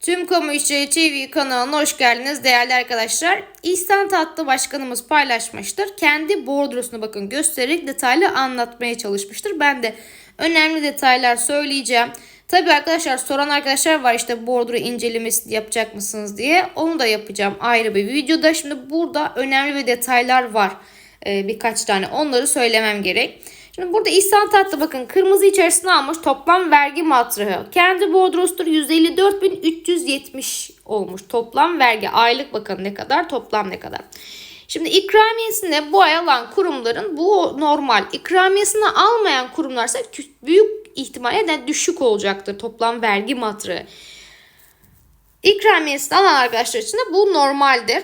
Tüm Kamu İşçileri TV kanalına hoş geldiniz değerli arkadaşlar. İhsan Tatlı Başkanımız paylaşmıştır. Kendi bordrosunu bakın göstererek detaylı anlatmaya çalışmıştır. Ben de önemli detaylar söyleyeceğim. Tabi arkadaşlar soran arkadaşlar var işte bordro incelemesi yapacak mısınız diye. Onu da yapacağım ayrı bir videoda. Şimdi burada önemli ve detaylar var. Ee, birkaç tane onları söylemem gerek. Şimdi burada İhsan Tatlı bakın kırmızı içerisine almış toplam vergi matrahı. Kendi bordrosudur 154.370 olmuş toplam vergi. Aylık bakın ne kadar toplam ne kadar. Şimdi ikramiyesini bu ay alan kurumların bu normal. İkramiyesini almayan kurumlarsa büyük ihtimalle de düşük olacaktır toplam vergi matrahı. İkramiyesini alan arkadaşlar için de bu normaldir.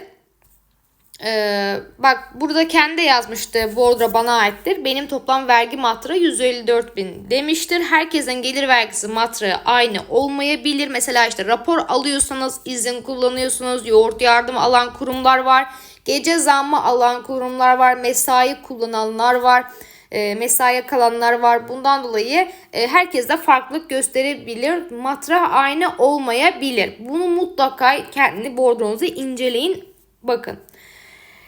Ee, bak burada kendi yazmıştı bordro bana aittir. Benim toplam vergi matrahı 154 bin demiştir. Herkesin gelir vergisi matrahı aynı olmayabilir. Mesela işte rapor alıyorsanız izin kullanıyorsunuz. Yoğurt yardımı alan kurumlar var. Gece zammı alan kurumlar var. Mesai kullananlar var. E, mesaiye kalanlar var. Bundan dolayı e, herkes de farklılık gösterebilir. Matrah aynı olmayabilir. Bunu mutlaka kendi bordronuzu inceleyin. Bakın.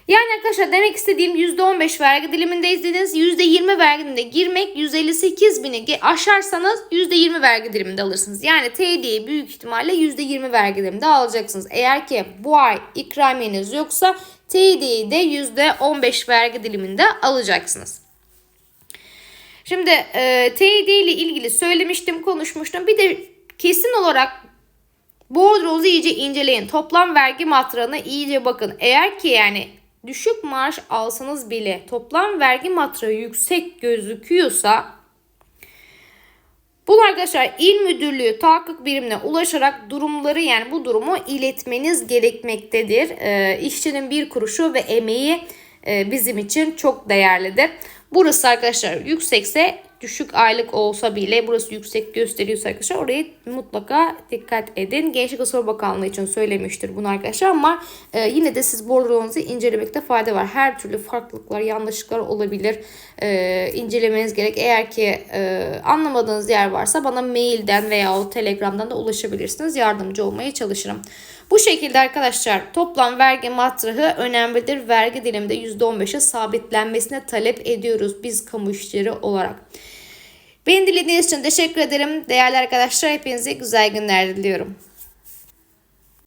Yani arkadaşlar demek istediğim %15 vergi diliminde izlediniz. %20 vergi diliminde girmek 158 bini aşarsanız %20 vergi diliminde alırsınız. Yani TD'yi büyük ihtimalle %20 vergi diliminde alacaksınız. Eğer ki bu ay ikramiyeniz yoksa TD'yi de %15 vergi diliminde alacaksınız. Şimdi e, TD ile ilgili söylemiştim, konuşmuştum. Bir de kesin olarak bordronuzu iyice inceleyin. Toplam vergi matrağına iyice bakın. Eğer ki yani düşük maaş alsanız bile toplam vergi matrağı yüksek gözüküyorsa bunu arkadaşlar il müdürlüğü tahakkuk birimine ulaşarak durumları yani bu durumu iletmeniz gerekmektedir. E, işçinin bir kuruşu ve emeği e, bizim için çok değerlidir. Burası arkadaşlar yüksekse düşük aylık olsa bile burası yüksek gösteriyorsa arkadaşlar orayı mutlaka dikkat edin. Gençlik ve Spor Bakanlığı için söylemiştir bunu arkadaşlar ama e, yine de siz bordronuzu incelemekte fayda var. Her türlü farklılıklar, yanlışlıklar olabilir. E, incelemeniz gerek. Eğer ki e, anlamadığınız yer varsa bana mailden veya o telegramdan da ulaşabilirsiniz. Yardımcı olmaya çalışırım. Bu şekilde arkadaşlar toplam vergi matrahı önemlidir. Vergi diliminde %15'e sabitlenmesine talep ediyoruz biz kamu işçileri olarak. Beni dinlediğiniz için teşekkür ederim. Değerli arkadaşlar hepinize güzel günler diliyorum.